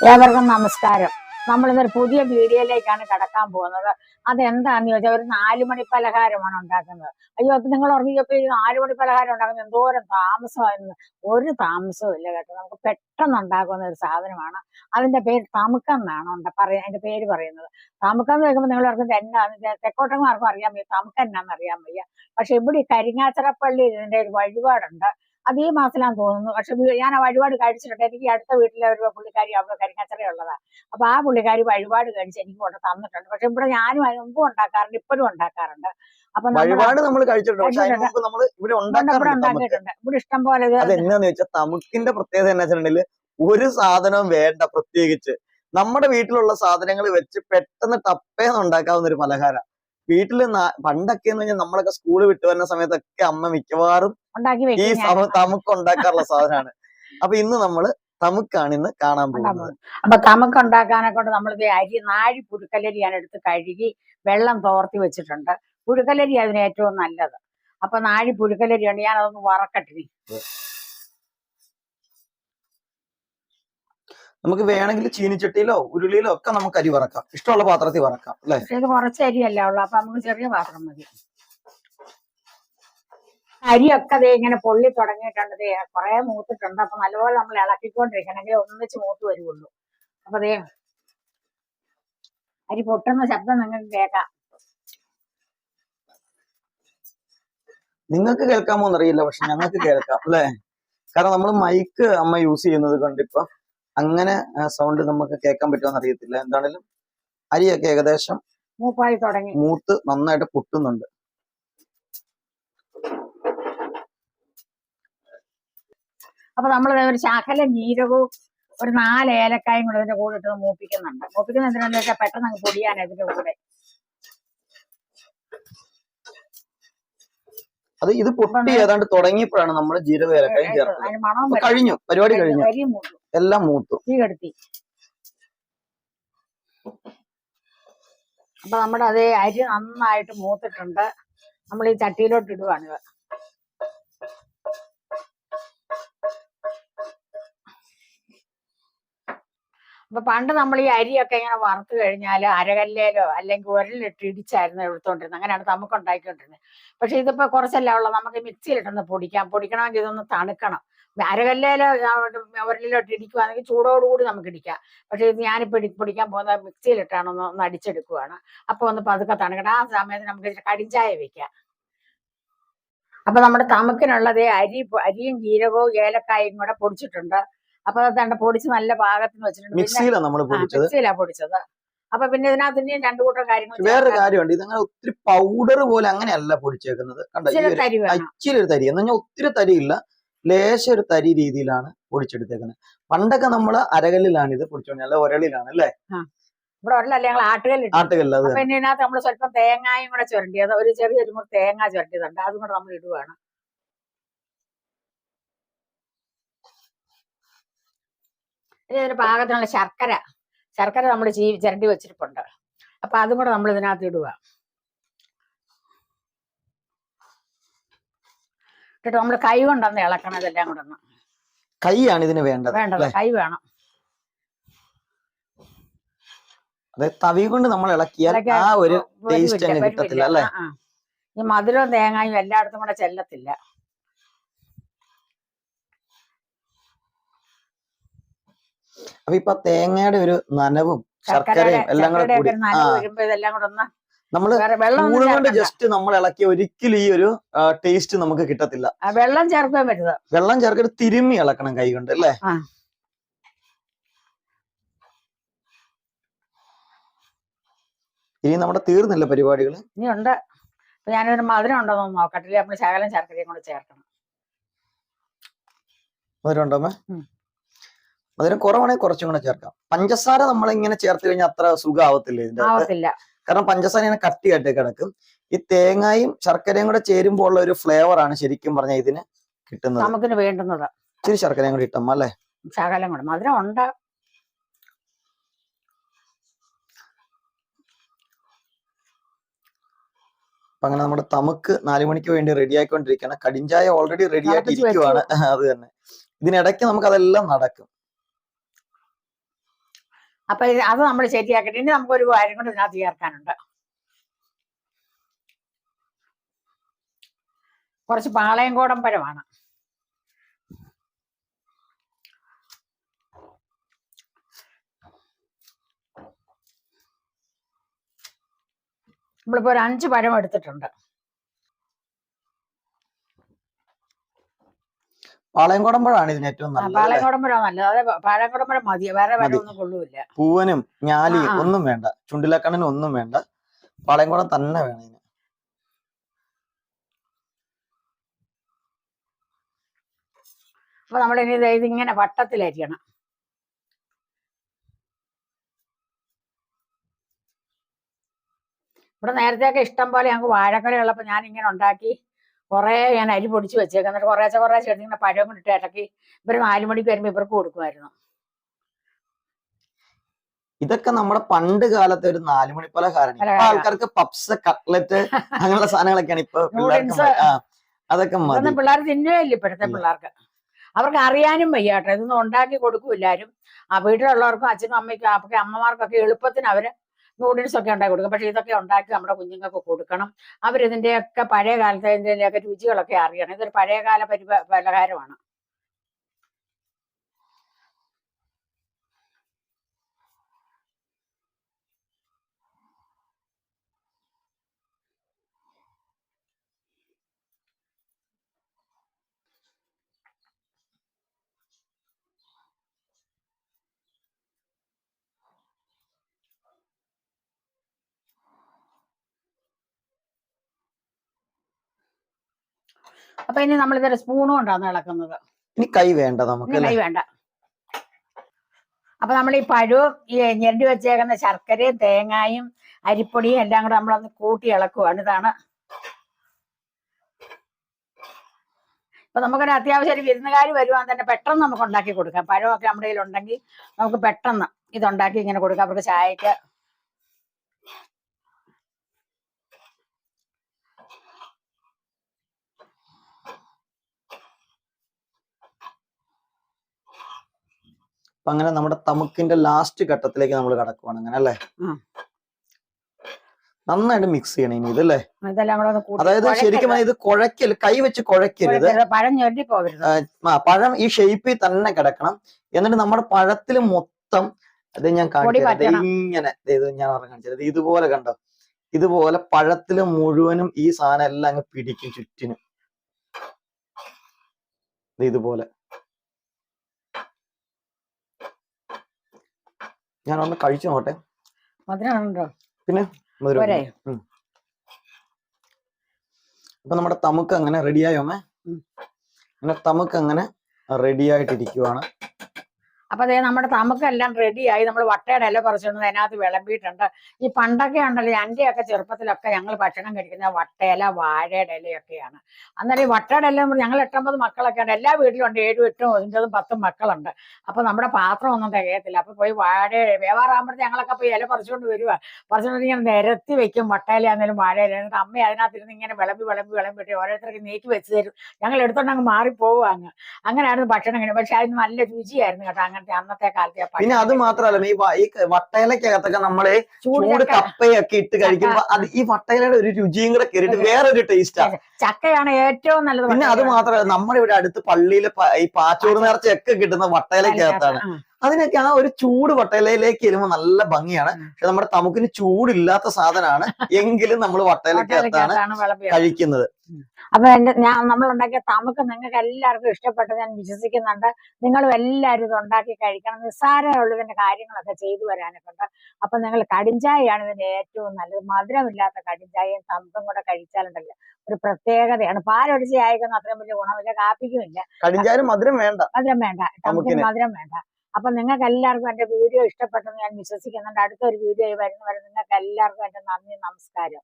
ഏവർക്കും നമസ്കാരം. നമ്മൾ ഇന്നൊരു പുതിയ വീഡിയോയിലേക്കാണ് കടക്കാൻ പോകുന്നത്. അതെന്താന്ന് ചോദിച്ചാൽ ഒരു നാലു മണി പലഹാരമാണ് ഉണ്ടാക്കുന്നത്. അയ്യോ അപ്പൊ നിങ്ങൾ ഉറങ്ങിയപ്പോ ഈ നാലു മണി പലഹാരം ഉണ്ടാക്കുന്നത് എന്തോരം താമസമായിരുന്നു. ഒരു താമസവും ഇല്ല കേട്ടോ. നമുക്ക് പെട്ടെന്ന് ഉണ്ടാക്കുന്ന ഒരു സാധനമാണ്. അതിന്റെ പേര് തമുക്കെന്നാണ് ഉണ്ട് പറയാ അതിന്റെ പേര് പറയുന്നത്. തമുക്കെന്ന് കേൾക്കുമ്പോൾ നിങ്ങൾ ഓർക്കുന്നത് എന്നാന്ന് തെക്കോട്ടന്മാർക്കും അറിയാൻ വയ്യ തമുക്കെന്നാന്ന് അറിയാൻ വയ്യ. പക്ഷെ ഇവിടെ കരിങ്ങാച്ചിറപ്പള്ളി ഇതിന്റെ ഒരു വഴിപാടുണ്ട്. അത് ഈ മാസത്തിലാന്ന് തോന്നുന്നു. പക്ഷെ ഞാൻ ആ വഴിപാട് കഴിച്ചിട്ടുണ്ട്. എനിക്ക് അടുത്ത വീട്ടിലെ ഒരു പുള്ളിക്കാരി അവിടെ കരിങ്ങച്ചറ ഉള്ളതാ. അപ്പൊ ആ പുള്ളിക്കാരി വഴിപാട് കഴിച്ച് എനിക്ക് കൊണ്ട് തന്നിട്ടുണ്ട്. പക്ഷെ ഇവിടെ ഞാനും അതിന് മുമ്പും ഉണ്ടാക്കാറുണ്ട് ഇപ്പോഴും ഉണ്ടാക്കാറുണ്ട്. അപ്പൊ വഴിപാട് നമ്മൾ കഴിച്ചിട്ടുണ്ട്. നമ്മൾ ഇവിടെ ഉണ്ടാക്കിയിട്ടുണ്ട്. ഇഷ്ടം പോലെ വെച്ചാൽ തമുക്കിന്റെ പ്രത്യേകത എന്നാ വെച്ചിട്ടുണ്ടെങ്കിൽ ഒരു സാധനവും വേണ്ട പ്രത്യേകിച്ച്. നമ്മുടെ വീട്ടിലുള്ള സാധനങ്ങൾ വെച്ച് പെട്ടെന്ന് ടപ്പേന്ന് ഉണ്ടാക്കാവുന്ന ഒരു പലഹാരം. വീട്ടിൽ പണ്ടൊക്കെ എന്ന് പറഞ്ഞാൽ നമ്മളൊക്കെ സ്കൂൾ വിട്ടു വരുന്ന സമയത്തൊക്കെ അമ്മ മിക്കവാറും ഈ തമുക്ക് ഉണ്ടാക്കാറുള്ള സാധനമാണ് അപ്പൊ ഇന്ന് നമ്മൾ തമുക്കാണ് ഇന്ന് കാണാൻ പോകുന്നത്. അപ്പൊ തമുക്ക് ഉണ്ടാക്കാനെ കൊണ്ട് നമ്മൾ അരി നാഴി പുഴുക്കലരി ഞാൻ എടുത്ത് കഴുകി വെള്ളം തോർത്തി വെച്ചിട്ടുണ്ട്. പുഴുക്കലരി അതിന് ഏറ്റവും നല്ലത്. അപ്പൊ നാഴി പുഴുക്കലരിയാണ് ഞാൻ അതൊന്ന് വറക്കട്ടിനി നമുക്ക് വേണമെങ്കിൽ ചീനിച്ചട്ടിയിലോ ഉരുളിയിലോ ഒക്കെ നമുക്ക് അരി വറക്കാം. ഇഷ്ടമുള്ള പാത്രത്തിൽ വറക്കാം അല്ലെ? ഇത് കുറച്ച് അരിയല്ല ഉള്ളു. അപ്പൊ നമുക്ക് ചെറിയ പാത്രം മതി. അരിയൊക്കെ ദേ ഇങ്ങനെ പൊള്ളി തുടങ്ങിയിട്ടുണ്ട്. ദേ കുറെ മൂത്തിട്ടുണ്ട്. അപ്പൊ നല്ലപോലെ നമ്മൾ ഇളക്കിക്കൊണ്ടിരിക്കണമെങ്കിൽ ഒന്നിച്ച് മൂത്ത് വരുള്ളൂ അപ്പൊ ദേ അരി പൊട്ടുന്ന ശബ്ദം നിങ്ങൾക്ക് കേൾക്കാം. നിങ്ങൾക്ക് കേൾക്കാമോ എന്നറിയില്ല പക്ഷെ ഞങ്ങൾക്ക് കേൾക്കാം അല്ലേ? കാരണം നമ്മൾ മൈക്ക് അമ്മ യൂസ് ചെയ്യുന്നത് കൊണ്ട് ഇപ്പൊ അങ്ങനെ സൗണ്ട് നമുക്ക് കേൾക്കാൻ പറ്റുമെന്ന് അറിയത്തില്ല. എന്താണേലും അരിയൊക്കെ ഏകദേശം മൂപ്പായി തുടങ്ങി. മൂത്ത് നന്നായിട്ട് പൊട്ടുന്നുണ്ട്. അപ്പൊ നമ്മൾ ഒരു ശാഖല ജീരകവും ഒരു നാല് ഏലക്കായും കൂടെ ഇതിന്റെ കൂടെ ഇട്ട് മൂപ്പിക്കുന്നുണ്ട്. മൂപ്പിക്കുന്ന എന്തിനാന്ന് വെച്ചാൽ പെട്ടെന്ന് അങ്ങ് പൊടിയാൻ അതിന്റെ കൂടെ. അത് ഇത് പൊട്ടി ഏതാണ്ട് തുടങ്ങിയപ്പോഴാണ് നമ്മൾ ജീരക ഏലക്കായും ചേർത്തത്. കഴിഞ്ഞു. പരിപാടി കഴിഞ്ഞു. എല്ലാം മൂത്തു. അപ്പൊ നമ്മുടെ അതേ അരി നന്നായിട്ട് മൂത്തിട്ടുണ്ട്. നമ്മൾ ഈ ചട്ടിയിലോട്ട് ഇടുവാണിത് അപ്പൊ പണ്ട് നമ്മൾ ഈ അരിയൊക്കെ ഇങ്ങനെ വറുത്ത് കഴിഞ്ഞാൽ അരകല്ലേലോ അല്ലെങ്കിൽ ഉരലിട്ട് ഇടിച്ചായിരുന്നു എടുത്തോണ്ടിരുന്നത് അങ്ങനെയാണ് നമുക്ക് ഉണ്ടാക്കിക്കൊണ്ടിരുന്നത് പക്ഷെ ഇതിപ്പോ കുറച്ചല്ല ഉള്ളത് നമുക്ക് മിക്സിയിലിട്ടൊന്ന് പൊടിക്കാം. പൊടിക്കണമെങ്കിൽ ഇതൊന്ന് തണുക്കണം. അരകല്ലേലോ ഉരലിലോട്ട് ഇടിക്കുവാണെങ്കിൽ ചൂടോടുകൂടി നമുക്ക് ഇടിക്കാം. പക്ഷെ ഇത് ഞാനിപ്പോ ഇടി- പൊടിക്കാൻ പോകുന്ന മിക്സിയിലിട്ടാണ് ഒന്ന് ഒന്ന് അടിച്ചെടുക്കുവാണ്. അപ്പൊ ഒന്ന് പതുക്കെ തണുക്കണം. ആ സമയത്ത് നമുക്ക് കടിഞ്ചായ വെക്കാം. അപ്പൊ നമ്മുടെ തമുക്കിനുള്ളത് അരി അരിയും ജീരകവും ഏലക്കായും കൂടെ പൊടിച്ചിട്ടുണ്ട്. അപ്പൊ അതാണ്ട് പൊടിച്ച് നല്ല പാകത്തിന് വെച്ചിട്ടുണ്ട്. മിക്സിയിലാണ് പൊടിച്ചത്? മിക്സിയിലാ പൊടിച്ചത്. അപ്പൊ പിന്നെ ഇതിനകത്ത് ഇനിയും രണ്ടു കൂട്ടം കാര്യങ്ങൾ വേറൊരു കാര്യമുണ്ട്. ഇതങ്ങനെ ഒത്തിരി പൗഡർ പോലെ അങ്ങനെയല്ല പൊടിച്ചേക്കുന്നത്. ഇച്ചിരി തരി എന്ന് പറഞ്ഞാൽ ഒത്തിരി തരിയില്ല. ലേശ ഒരു തരി രീതിയിലാണ് പൊടിച്ചെടുത്തേക്കുന്നത് പണ്ടൊക്കെ നമ്മൾ അരകല്ലിലാണ് ഇത് പൊടിച്ചോണ്ട് അല്ല ഒരളിലാണ് അല്ലെ? ഇവിടെ ഉള്ള ഞങ്ങൾ ആട്ടുകല്ലിട്ട്. ആട്ടുകല്ല് ഇനി ഇതിനകത്ത് നമ്മൾ സ്വല്പം തേങ്ങായും കൂടെ ചുരണ്ടിയത് ഒരു ചെറിയൊരു മുറി തേങ്ങ ചുരണ്ടിയതുണ്ട് അതും കൂടെ നമ്മൾ ഇടുവാണ്. ഇതിന് പാകത്തിനുള്ള ശർക്കര ശർക്കര നമ്മൾ ചീ ചിരണ്ടി വെച്ചിരിപ്പുണ്ട്. അപ്പൊ അതും കൂടെ നമ്മൾ ഇതിനകത്ത് ഇടുക കേട്ടോ നമ്മൾ കൈ കൊണ്ടൊന്ന് ഇളക്കണം ഇതെല്ലാം കൂടെ ഒന്ന്. കൈയാണ് ഇതിന് വേണ്ടത് വേണ്ടത് കൈ വേണം. അതെ തവി കൊണ്ട് നമ്മൾ ഇളക്കിയാൽ ആ ഒരു ടേസ്റ്റ് തന്നെ അങ്ങ് കിട്ടത്തില്ല, അല്ലേ? ഈ മധുരവും തേങ്ങയും എല്ലായിടത്തും കൂടെ ചെല്ലത്തില്ല. അപ്പൊ ഇപ്പൊ തേങ്ങയുടെ ഒരു നനവും ശർക്കരയും എല്ലാം കൂടെ ഇതെല്ലാം കൂടെ ഒന്ന് നമ്മൾ വെള്ളം കൊണ്ട് ജസ്റ്റ് നമ്മൾ ഇളക്കി ഒരിക്കലും ഈ ഒരു ടേസ്റ്റ് നമുക്ക് കിട്ടത്തില്ല. വെള്ളം ചേർക്കാൻ പറ്റുന്നത്. വെള്ളം ചേർക്കരുത് തിരുമ്മി ഇളക്കണം കൈ കൊണ്ട് അല്ലേ? ഇനി നമ്മുടെ തീർന്നില്ല പരിപാടികൾ ഇനി ഉണ്ട്. ഞാനൊരു മധുരം ഉണ്ടോ നോക്കട്ടില്ല നമ്മൾ ശകലം ശർക്കരയും കൂടെ ചേർക്കണം. മധുരം ഉണ്ടോ. മധുരം കുറവാണെങ്കിൽ കുറച്ചും കൂടെ ചേർക്കാം. പഞ്ചസാര നമ്മൾ ഇങ്ങനെ ചേർത്ത് കഴിഞ്ഞാൽ അത്ര സുഖമാവത്തില്ല ഇതിന്റെ കാരണം പഞ്ചസാര ഇങ്ങനെ കട്ടിയായിട്ട് കിടക്കും. ഈ തേങ്ങയും ശർക്കരയും കൂടെ ചേരുമ്പോൾ ഉള്ള ഒരു ഫ്ലേവർ ആണ് ശരിക്കും പറഞ്ഞാൽ ഇതിന് കിട്ടുന്നത്. നമുക്കിന് വേണ്ടുന്നത്. ഇച്ചിരി ശർക്കരയും കൂടി ഇട്ടമ്മ അല്ലേ? ശകലം കൂടെ. മധുരം ഉണ്ട് അപ്പൊ അങ്ങനെ നമ്മുടെ തമുക്ക് നാലു മണിക്ക് വേണ്ടി റെഡി ആയിക്കൊണ്ടിരിക്കുകയാണ്. കടിഞ്ചായ ഓൾറെഡി റെഡി ആയിട്ട് ഇരിക്കുവാണ്. അത് തന്നെ. ഇതിനിടയ്ക്ക് നമുക്ക് അതെല്ലാം നടക്കും. അപ്പൊ അത് നമ്മൾ ശരിയാക്കട്ടെ. ഇനി നമുക്കൊരു കാര്യം കൊണ്ട് ഇതിനകത്ത് ചേർക്കാനുണ്ട്. കുറച്ച് പാളയം പഴമാണ്. നമ്മളിപ്പോ ഒരു അഞ്ച് പഴം എടുത്തിട്ടുണ്ട്. പാളയംകുടമ്പഴാണ് ഇതിന് ഏറ്റവും നല്ലത് അല്ലേ? പാളയംകോടൻ പഴം നല്ലത്. അതെ പാളയംകോടൻ മതി. വേറെ മതി. പഴം ഒന്നും കൊള്ളൂല പൂവനും ഞാലിയും ആ. ഒന്നും വേണ്ട. ചുണ്ടിലക്കണ്ണനും ഒന്നും വേണ്ട. പാളയംകുടം തന്നെ വേണം ഇതിന്. അപ്പൊ നമ്മളിനി ഇത് ഇതിങ്ങനെ വട്ടത്തിലരിയണം. ഇവിടെ നേരത്തെയൊക്കെ ഇഷ്ടം പോലെ ഞങ്ങൾക്ക് വാഴക്കറി ഉള്ളപ്പോൾ ഞാൻ ഇങ്ങനെ ഉണ്ടാക്കി കുറേ ഞാൻ അരി പൊടിച്ച് വെച്ചേക്കാം. എന്നിട്ട് കുറേശ്ശെ കുറേശ്ശെ എടുത്തിങ്ങനെ പഴം കൊണ്ടിട്ട് ഇടയ്ക്ക് ഇവർ നാല് മണിക്ക് വരുമ്പോൾ ഇവർക്ക് കൊടുക്കുമായിരുന്നു. ഇതൊക്കെ നമ്മുടെ പണ്ട് കാലത്തെ ഒരു നാലുമണി പലഹാരം. ആൾക്കാർക്ക് പപ്സ് കട്ട്ലറ്റ് അങ്ങനെയുള്ള സാധനങ്ങളൊക്കെയാണ് ഇപ്പൊ പിള്ളേർക്ക് അതൊക്കെ മതി. പിള്ളേർ തിന്നുകയില്ല ഇപ്പോഴത്തെ. പിള്ളേർക്ക്. അവർക്ക് അറിയാനും വയ്യാട്ടോ. ഇതൊന്നും ഉണ്ടാക്കി കൊടുക്കും എല്ലാവരും ആ വീട്ടിലുള്ളവർക്കും അച്ഛനും അമ്മയ്ക്കും അപ്പൊക്കെ അമ്മമാർക്കൊക്കെ എളുപ്പത്തിന് അവർ നൂഡിൽസ് ഒക്കെ ഉണ്ടാക്കി കൊടുക്കും. പക്ഷെ ഇതൊക്കെ ഉണ്ടാക്കി നമ്മുടെ കുഞ്ഞുങ്ങൾക്ക് കൊടുക്കണം. അവരിതിന്റെയൊക്കെ പഴയ കാലത്തെ ഇതിന്റെയൊക്കെ രുചികളൊക്കെ അറിയണം. ഇതൊരു പഴയകാല പരിപ പലഹാരമാണ്. അപ്പൊ ഇനി നമ്മൾ ഇതൊരു സ്പൂണും കൊണ്ടാണ് ഇളക്കുന്നത്. ഇനി കൈ വേണ്ട നമുക്ക് കൈ വേണ്ട. അപ്പൊ നമ്മൾ ഈ പഴവും ഈ ഞെരണ്ടി വെച്ചേക്കുന്ന ശർക്കരയും തേങ്ങായും അരിപ്പൊടിയും എല്ലാം കൂടെ നമ്മളൊന്ന് കൂട്ടി ഇളക്കുവാണ്. ഇതാണ്. ഇപ്പൊ നമുക്കൊരു അത്യാവശ്യം ഒരു വിരുന്നുകാർ വരുവാൻ തന്നെ പെട്ടെന്ന് നമുക്ക് ഉണ്ടാക്കി കൊടുക്കാം. പഴമൊക്കെ നമ്മുടെ കയ്യിൽ ഉണ്ടെങ്കിൽ നമുക്ക് പെട്ടെന്ന് ഇതുണ്ടാക്കി ഇങ്ങനെ കൊടുക്കാം. അവർക്ക് ചായക്ക് അപ്പൊ അങ്ങനെ നമ്മുടെ തമുക്കിന്റെ ലാസ്റ്റ് ഘട്ടത്തിലേക്ക് നമ്മൾ കടക്കുവാണ് അങ്ങനെ അല്ലേ? നന്നായിട്ട് മിക്സ് ചെയ്യണം ഇനി ഇതല്ലേ അതായത് ശരിക്കും ഇത് കുഴക്കൽ കൈ വെച്ച് കുഴക്കരുത്. പഴം ഈ ഷേപ്പിൽ തന്നെ കിടക്കണം. എന്നിട്ട് നമ്മുടെ പഴത്തിൽ മൊത്തം അത് ഞാൻ കാണിച്ചത്. ഇങ്ങനെ ഇത് ഞാൻ പറഞ്ഞ കാണിച്ചത് ഇതുപോലെ കണ്ടോ? ഇതുപോലെ പഴത്തിൽ മുഴുവനും ഈ സാധനം എല്ലാം അങ്ങ് പിടിക്കും ചുറ്റിനും. ഇതുപോലെ. ഞാൻ ഒന്ന് കഴിച്ചു നോട്ടെ മധുരം പിന്നെ മധുരം? അപ്പൊ നമ്മുടെ തമുക്ക് അങ്ങനെ റെഡിയായോ അമ്മേ. അങ്ങനെ തമുക്ക് അങ്ങനെ റെഡി ആയിട്ടിരിക്കുവാണ്. അപ്പൊ അതേ നമ്മുടെ തമക്കെല്ലാം റെഡിയായി നമ്മൾ വട്ടയുടെ ഇല പറിച്ചുകൊണ്ട് അതിനകത്ത് വിളമ്പിയിട്ടുണ്ട്. ഈ പണ്ടൊക്കെ ഉണ്ടല്ലോ എന്റെ ഒക്കെ ചെറുപ്പത്തിലൊക്കെ ഞങ്ങൾ ഭക്ഷണം കഴിക്കുന്ന വട്ടയില വാഴയുടെ ഇലയൊക്കെയാണ്. അന്നേരം ഈ വട്ടയുടെ ഇല ഞങ്ങൾ എട്ടൊമ്പത് മക്കളൊക്കെ ഉണ്ട്. എല്ലാ വീട്ടിലും ഉണ്ട് ഏഴും എട്ടും ഒൻപതും പത്തും മക്കളുണ്ട്. അപ്പൊ നമ്മുടെ പാത്രം ഒന്നും തികയത്തില്ല. അപ്പൊ പോയി വാഴ വേവാറാകുമ്പോഴത്തെ ഞങ്ങളൊക്കെ പോയി ഇല പറിച്ചുകൊണ്ട് വരിക പറിച്ചുകൊണ്ട് ഇങ്ങനെ നിരത്തി വെക്കും വട്ടയില ആണെങ്കിലും വാഴയില എന്നിട്ട് അമ്മ അതിനകത്തിരുന്ന് ഇങ്ങനെ വിളമ്പി വിളമ്പി വിളമ്പിട്ട് ഓരോരുത്തർക്ക് നീക്കി വെച്ച് തരും. ഞങ്ങൾ എടുത്തോണ്ട് അങ്ങ് മാറിപ്പോവുക അങ്ങ്. അങ്ങനെയായിരുന്നു ഭക്ഷണം കഴിഞ്ഞു പക്ഷെ അതിന് നല്ല രുചിയായിരുന്നു കേട്ടോ അങ്ങനത്തെ അന്നത്തെ കാലത്തെ പിന്നെ അത് മാത്രല്ല ഈ വട്ടയിലക്കകത്തൊക്കെ നമ്മൾ ചൂട് കപ്പയൊക്കെ ഇട്ട് കഴിക്കുമ്പോ അത് ഈ വട്ടയിലയുടെ ഒരു രുചിയും കൂടെ കയറിയിട്ട് വേറൊരു ടേസ്റ്റാ ചക്കയാണ് ഏറ്റവും നല്ലത് പിന്നെ അത് മാത്രമല്ല നമ്മുടെ ഇവിടെ അടുത്ത് പള്ളിയിലെ ഈ പാച്ചോട് നേർച്ചയൊക്കെ കിട്ടുന്ന വട്ടയിലക്കകത്താണ്. അതിനൊക്കെ ആ ഒരു ചൂട് വട്ടയിലയിലേക്ക് വരുമ്പോൾ നല്ല ഭംഗിയാണ്. പക്ഷെ നമ്മുടെ തമുക്കിന് ചൂടില്ലാത്ത സാധനമാണ് എങ്കിലും നമ്മൾ വട്ടയിലക്കകത്താണ് കഴിക്കുന്നത്. അപ്പൊ എന്റെ ഞാൻ നമ്മൾ ഉണ്ടാക്കിയ തമുക്ക് നിങ്ങൾക്ക് എല്ലാവർക്കും ഇഷ്ടപ്പെട്ടു ഞാൻ വിശ്വസിക്കുന്നുണ്ട്. നിങ്ങളും എല്ലാവരും ഇത് ഉണ്ടാക്കി കഴിക്കണം. നിസ്സാരമുള്ള ഇതിന്റെ കാര്യങ്ങളൊക്കെ ചെയ്തു വരാനൊക്കെ ഉണ്ട് അപ്പൊ നിങ്ങൾ കടിഞ്ചായയാണ് ഇതിന്റെ ഏറ്റവും നല്ലത്. മധുരമില്ലാത്ത കടിഞ്ചായയും തമുക്കും കൂടെ കഴിച്ചാലുണ്ടല്ലോ. ഒരു പ്രത്യേകതയാണ്. പാലൊടിച്ച് ചായക്കൊന്നും അത്രയും വലിയ ഗുണമില്ല. കാപ്പിക്കും ഇല്ല മധുരം വേണ്ട. മധുരം വേണ്ട. തമുക്കിന് തമുക്കിന്. മധുരം വേണ്ട. അപ്പൊ നിങ്ങൾക്ക് എല്ലാവർക്കും എന്റെ വീഡിയോ ഇഷ്ടപ്പെട്ടെന്ന് ഞാൻ വിശ്വസിക്കുന്നുണ്ട്. അടുത്തൊരു വീഡിയോ വരുന്നവരെ നിങ്ങൾക്ക് എല്ലാവർക്കും എന്റെ നന്ദി നമസ്കാരം.